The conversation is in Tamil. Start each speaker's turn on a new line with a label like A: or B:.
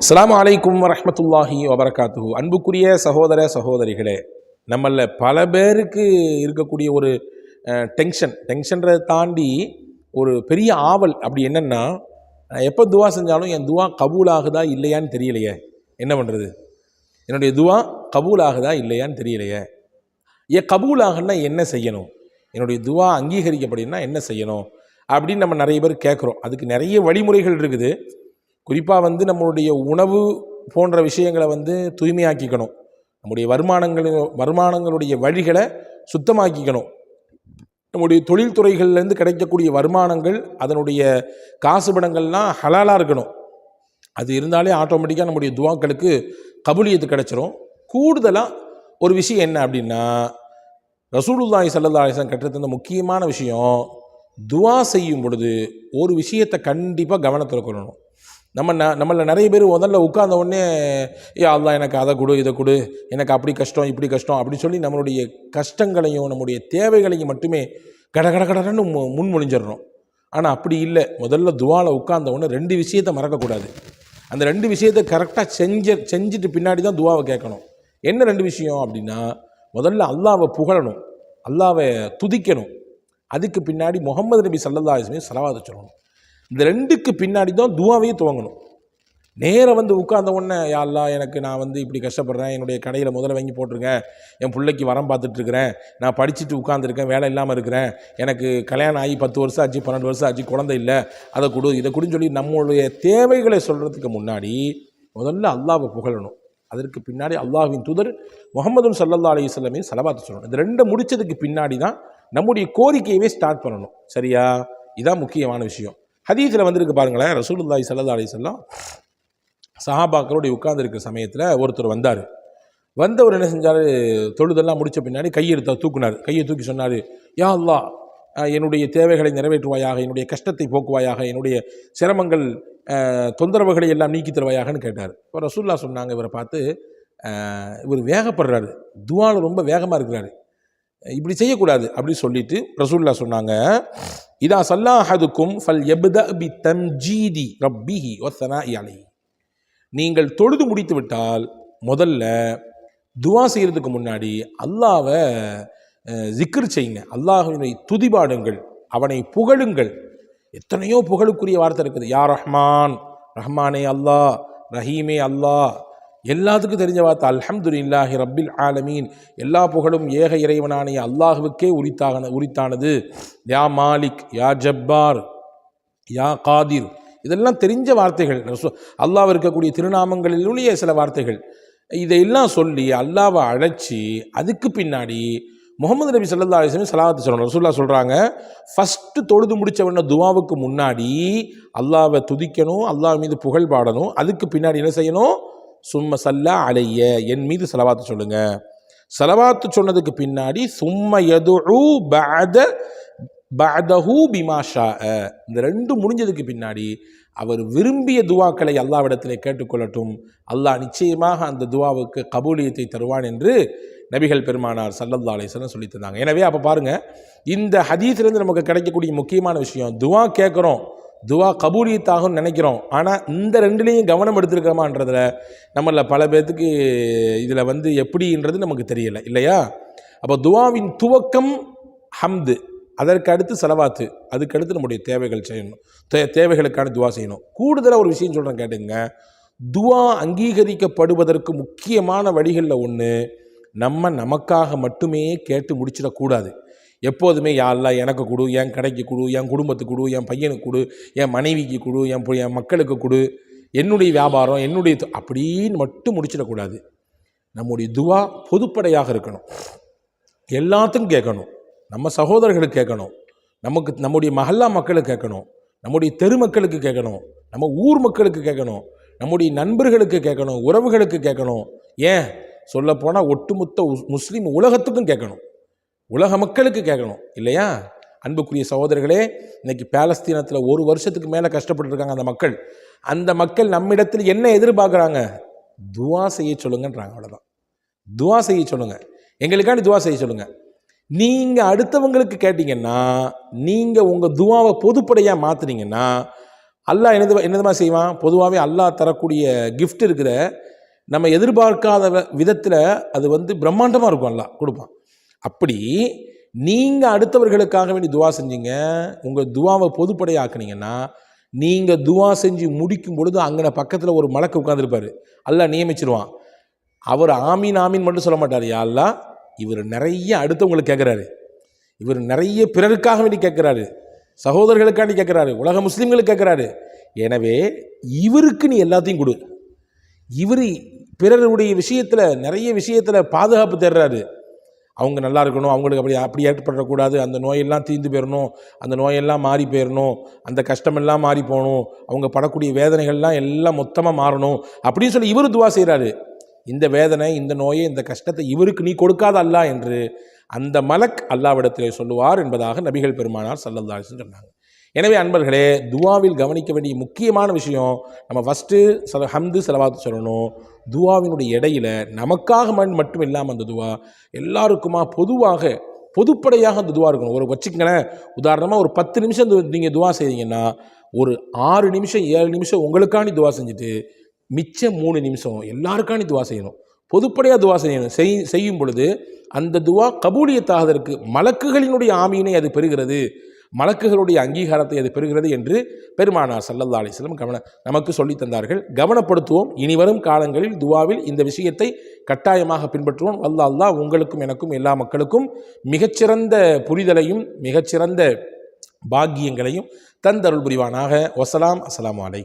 A: அஸ்லாம் அலைக்கும் வரமத்துல்லாஹி வபரகாத்துஹு. அன்புக்குரிய சகோதர சகோதரிகளே நம்மள பல பேருக்கு இருக்கக்கூடிய ஒரு டென்ஷன் டென்ஷன்றதை தாண்டி ஒரு பெரிய ஆவல் அப்படி என்னென்னா எப்போ துவா செஞ்சாலும் என் துவா கபூல் ஆகுதா இல்லையான்னு தெரியலையே. என்ன பண்ணுறது என்னுடைய துவா கபூல் ஆகுதா இல்லையான்னு தெரியலையே. ஏன் கபூல் என்ன செய்யணும்? என்னுடைய துவா அங்கீகரிக்கப்படின்னா என்ன செய்யணும்? அப்படின்னு நம்ம நிறைய பேர் கேட்குறோம் அதுக்கு நிறைய வழிமுறைகள் இருக்குது. குறிப்பாக வந்து நம்மளுடைய உணவு போன்ற விஷயங்களை வந்து தூய்மையாக்கிக்கணும். நம்முடைய வருமானங்கள் வருமானங்களுடைய வழிகளை சுத்தமாக்கிக்கணும். நம்முடைய தொழில்துறைகள்லேருந்து கிடைக்கக்கூடிய வருமானங்கள் அதனுடைய காசு பணங்கள்லாம் ஹலாலாக இருக்கணும். அது இருந்தாலே ஆட்டோமேட்டிக்காக நம்முடைய துவாக்களுக்கு கபூலியத்து கிடைச்சிரும். கூடுதலாக ஒரு விஷயம் என்ன அப்படின்னா ரசூலுல்லாஹி சல்லா அலைஹி வஸல்லம் கற்றுத்தந்த முக்கியமான விஷயம் துவா செய்யும் பொழுது ஒரு விஷயத்தை கண்டிப்பாக கவனத்தில் கொள்ளணும். நம்ம ந நம்மளில் நிறைய பேர் முதல்ல உட்கார்ந்த உடனே ஏ அல்லா எனக்கு அதை கொடு இதை கொடு எனக்கு அப்படி கஷ்டம் இப்படி கஷ்டம் அப்படி சொல்லி நம்மளுடைய கஷ்டங்களையும் நம்முடைய தேவைகளையும் மட்டுமே கட கட கடன்னு மு- முன்மொழிஞ்சிடறோம் ஆனால் அப்படி இல்லை. முதல்ல துவாவில் உட்கார்ந்த உடனே ரெண்டு விஷயத்தை மறக்கக்கூடாது. அந்த ரெண்டு விஷயத்தை கரெக்டாக செஞ்ச செஞ்சுட்டு பின்னாடி தான் துவாவை கேட்கணும். என்ன ரெண்டு விஷயம் அப்படின்னா முதல்ல அல்லாவை புகழணும். அல்லாவை துதிக்கணும். அதுக்கு பின்னாடி முகமது நபி சல்லல்லா அலிஸ்மே சலவாத சொல்லணும். இந்த ரெண்டுக்கு பின்னாடி தான் துவாவையே துவங்கணும். நேராக வந்து உட்கார்ந்த உடனே யா எனக்கு நான் வந்து இப்படி கஷ்டப்படுறேன். என்னுடைய கடையில் முதல்ல வாங்கி போட்டிருக்கேன் என் பிள்ளைக்கு வரம் பார்த்துட்ருக்குறேன். நான் படிச்சுட்டு உட்காந்துருக்கேன் வேலை இல்லாமல் இருக்கிறேன். எனக்கு கல்யாணம் ஆகி பத்து வருஷம் ஆச்சு பன்னெண்டு வருஷம் ஆச்சு குழந்தை இல்லை. அதை கொடு இதை கொடுன்னு சொல்லி நம்மளுடைய தேவைகளை சொல்கிறதுக்கு முன்னாடி முதல்ல அல்லாவை புகழணும். அதற்கு பின்னாடி அல்லாஹ்வின் தூதர் முகமது சல்லல்லா அலி சொல்லமே செலவாத்து சொல்லணும். இந்த ரெண்டை முடித்ததுக்கு பின்னாடி தான் நம்முடைய கோரிக்கையவே ஸ்டார்ட் பண்ணணும். சரியா? இதான் முக்கியமான விஷயம். ஹதீஸில் வந்திருக்கு பாருங்களேன். ரசூலுல்லாய் சல்லா அலைஹி வஸல்லம் சஹாபாக்களோட உட்கார்ந்துருக்க சமயத்தில் ஒருத்தர் வந்தார். வந்தவர் என்ன செஞ்சார்? தொழுதெல்லாம் முடித்த பின்னாடி கையெடுத்த தூக்குனார். கையை தூக்கி சொன்னார் யா அல்லா என்னுடைய தேவைகளை நிறைவேற்றுவாயாக என்னுடைய கஷ்டத்தை போக்குவாயாக என்னுடைய சிரமங்கள் தொந்தரவுகளை எல்லாம் நீக்கி தருவாயாகன்னு கேட்டார். இப்போ ரசூல்லா சொன்னாங்க இவரை பார்த்து இவர் வேகப்படுறாரு. துவால ரொம்ப வேகமாக இருக்கிறாரு. இப்படி செய்யக்கூடாது அப்படின்னு சொல்லிட்டு ரசூல்லா சொன்னாங்க. இதா சல்லாஹதுக்கும் ஃபல் எப்த பி தம்ஜீதி ரப்பிஹி ஒத்தனா அலைஹி. நீங்கள் தொழுது முடித்து விட்டால் முதல்ல துவா செய்கிறதுக்கு முன்னாடி அல்லாவை ஜிக்ர் செய்யுங்க. அல்லாஹினை துதிபாடுங்கள் அவனை புகழுங்கள். எத்தனையோ புகழுக்குரிய வார்த்தை இருக்குது. யா ரஹ்மான் ரஹ்மானே அல்லாஹ் ரஹீமே அல்லாஹ் எல்லாத்துக்கும் தெரிஞ்ச வார்த்தை அல்ஹம்துலில்லாஹி ரப்பில் ஆலமீன். எல்லா புகழும் ஏக இறைவனானே அல்லாஹுவுக்கே உரித்தாகன உரித்தானது. யா மாலிக் யா ஜப்பார் யா காதிர். இதெல்லாம் தெரிஞ்ச வார்த்தைகள். அல்லாஹ் இருக்கக்கூடிய திருநாமங்களிலுடைய சில வார்த்தைகள். இதையெல்லாம் சொல்லி அல்லாவை அழைச்சி அதுக்கு பின்னாடி முகமது நபி சல்லா அலைஹி சலாத்து சொல்லணும் ரசூல்லா சொல்கிறாங்க ஃபஸ்ட்டு தொழுது முடித்தவன துவாவுக்கு முன்னாடி அல்லாவை துதிக்கணும் அல்லாஹ் மீது புகழ் பாடணும் அதுக்கு பின்னாடி என்ன செய்யணும்? சும்ம சல்லா அலைய. என் மீது செலவாத்து சொல்லுங்க. செலவாத்து சொன்னதுக்கு பின்னாடி சும்ம எதுஉ பஅத பஅதஹு பிமாஷா இந்த ரெண்டு முடிஞ்சதுக்கு பின்னாடி அவர் விரும்பிய துவாக்களை அல்லாவிடத்திலே கேட்டுக்கொள்ளட்டும் அல்லாஹ் நிச்சயமாக அந்த துவாவுக்கு கபூலியத்தை தருவான் என்று நபிகள் பெருமானார் சல்லல்லா அலிஸ்லாம் சொல்லி தந்தாங்க. எனவே அப்போ பாருங்கள் இந்த ஹதீஸ்லேருந்து நமக்கு கிடைக்கக்கூடிய முக்கியமான விஷயம் துவா கேட்குறோம். துவா கபூலியத்தாகும்னு நினைக்கிறோம். ஆனால் இந்த ரெண்டுலேயும் கவனம் எடுத்திருக்கிறோமான்றதுல நம்மளில் பல பேர்த்துக்கு இதில் வந்து எப்படின்றது நமக்கு தெரியலை. இல்லையா? அப்போ துவாவின் துவக்கம் ஹம்து. அதற்கு அடுத்து செலவாத்து. அதுக்கு அடுத்து நம்முடைய தேவைகள் செய்யணும். தே தேவைகளுக்கான துவா செய்யணும். கூடுதலாக ஒரு விஷயம் சொல்கிறேன் கேட்டுங்க. துவா அங்கீகரிக்கப்படுவதற்கு முக்கியமான வழிகளில் ஒன்று நம்ம நமக்காக மட்டுமே கேட்டு முடிச்சிடக்கூடாது. எப்போதுமே யாரில் எனக்கு கொடு என் கடைக்கு கொடு என் குடும்பத்துக்கு கொடு என் பையனுக்கு கொடு என் மனைவிக்கு கொடு என் என் மக்களுக்கு கொடு என்னுடைய வியாபாரம் என்னுடைய அப்படின்னு மட்டும் முடிச்சிடக்கூடாது. நம்முடைய துவா பொதுப்படையாக இருக்கணும். எல்லாத்துக்கும் கேட்கணும். நம்ம சகோதரர்களுக்கு கேட்கணும். நமக்கு நம்முடைய மஹல்லா மக்களுக்கு கேட்கணும். நம்முடைய தெரு மக்களுக்கு கேட்கணும். நம்ம ஊர் மக்களுக்கு கேட்கணும். நம்முடைய நண்பர்களுக்கு கேட்கணும். உறவுகளுக்கு கேட்கணும். ஏன்? சொல்லப்போனால் ஒட்டுமொத்த உஸ்- முஸ்லீம் உலகத்துக்கும் கேட்கணும். உலக மக்களுக்கு கேட்கணும் இல்லையா? அன்புக்குரிய சகோதரர்களே இன்னைக்கு பாலஸ்தீனத்தில் ஒரு வருஷத்துக்கு மேலே கஷ்டப்பட்டுருக்காங்க அந்த மக்கள். அந்த மக்கள் நம்மிடத்தில் என்ன எதிர்பார்க்குறாங்க? துவா செய்ய சொல்லுங்கன்றாங்க அவ்வளோதான் துவா செய்ய சொல்லுங்கள் எங்களுக்காண்டி துவா செய்ய சொல்லுங்கள் நீங்கள் அடுத்தவங்களுக்கு கேட்டிங்கன்னா நீங்கள் உங்கள் துவாவை பொதுப்படையாக மாற்றுனீங்கன்னா அல்லாஹ் என்னது என்னதுமா செய்வான்? பொதுவாகவே அல்லாஹ் தரக்கூடிய கிஃப்ட் இருக்கிற நம்ம எதிர்பார்க்காத விதத்தில் அது வந்து பிரம்மாண்டமாக இருக்கும் அல்லாஹ் கொடுப்பான். அப்படி நீங்கள் அடுத்தவர்களுக்காக வேண்டி துவா செஞ்சீங்க உங்கள் துவாவை பொதுப்படையாக்குனீங்கன்னா நீங்கள் துவா செஞ்சு முடிக்கும் பொழுது அங்கே பக்கத்தில் ஒரு மலக்கு உட்காந்துருப்பார் அல்ல நியமிச்சிருவான். அவர் ஆமீன் ஆமீன் மட்டும் சொல்ல மாட்டார். யா இவர் நிறைய அடுத்தவங்களுக்கு கேட்குறாரு இவர் நிறைய பிறருக்காக வேண்டி கேட்குறாரு சகோதரர்களுக்காண்டி கேட்குறாரு உலக முஸ்லீம்களுக்கு கேட்குறாரு எனவே இவருக்கு நீ எல்லாத்தையும் கொடு. இவர் பிறருடைய விஷயத்தில் நிறைய விஷயத்தில் பாதுகாப்பு தேடுறாரு. அவங்க நல்லா இருக்கணும் அவங்களுக்கு அப்படி அப்படி ஏற்படக்கூடாது. அந்த நோயெல்லாம் தீர்ந்து போயிடணும் அந்த நோயெல்லாம் மாறி போயிடணும் அந்த கஷ்டமெல்லாம் மாறி போகணும் அவங்க படக்கூடிய வேதனைகள்லாம் எல்லாம் மொத்தமாக மாறணும் அப்படின்னு சொல்லி இவர் துவா செய்கிறாரு இந்த வேதனை இந்த நோயை இந்த கஷ்டத்தை இவருக்கு நீ கொடுக்காத அல்லா என்று அந்த மலக் அல்லாவிடத்திலே சொல்லுவார் என்பதாக நபிகள் பெருமானார் சல்லல்லாசன் சொன்னாங்க. எனவே அன்பர்களே துவாவில் கவனிக்க வேண்டிய முக்கியமான விஷயம் நம்ம ஃபஸ்ட்டு சில ஹம்து செலவாத்து சொல்லணும். துவாவினுடைய இடையில நமக்காக மண் மட்டும் இல்லாமல் அந்த துவா எல்லாருக்குமா பொதுவாக பொதுப்படையாக அந்த துவா இருக்கணும். ஒரு வச்சுக்கங்களேன் உதாரணமாக ஒரு பத்து நிமிஷம் நீங்கள் துவா செய்தீங்கன்னா ஒரு ஆறு நிமிஷம் ஏழு நிமிஷம் உங்களுக்காண்டி துவா செஞ்சுட்டு மிச்சம் மூணு நிமிஷம் எல்லாருக்காண்டி துவா செய்யணும். பொதுப்படையாக துவா செய்யணும். செய் செய்யும் பொழுது அந்த துவா கபூலியத்தாகதற்கு மலக்குகளினுடைய ஆமீனை அது பெறுகிறது. மலக்குகளுடைய அங்கீகாரத்தை அது பெறுகிறது என்று பெருமானார் சல்லல்லா அலிஸ்லம் கவன நமக்கு சொல்லித் தந்தார்கள். கவனப்படுத்துவோம். இனிவரும் காலங்களில் துவாவில் இந்த விஷயத்தை கட்டாயமாக பின்பற்றுவோம். அல்லா உங்களுக்கும் எனக்கும் எல்லா மக்களுக்கும் மிகச்சிறந்த புரிதலையும் மிகச்சிறந்த பாக்கியங்களையும் தந்தருள் புரிவானாக. வசலாம் அஸ்லாம் அலை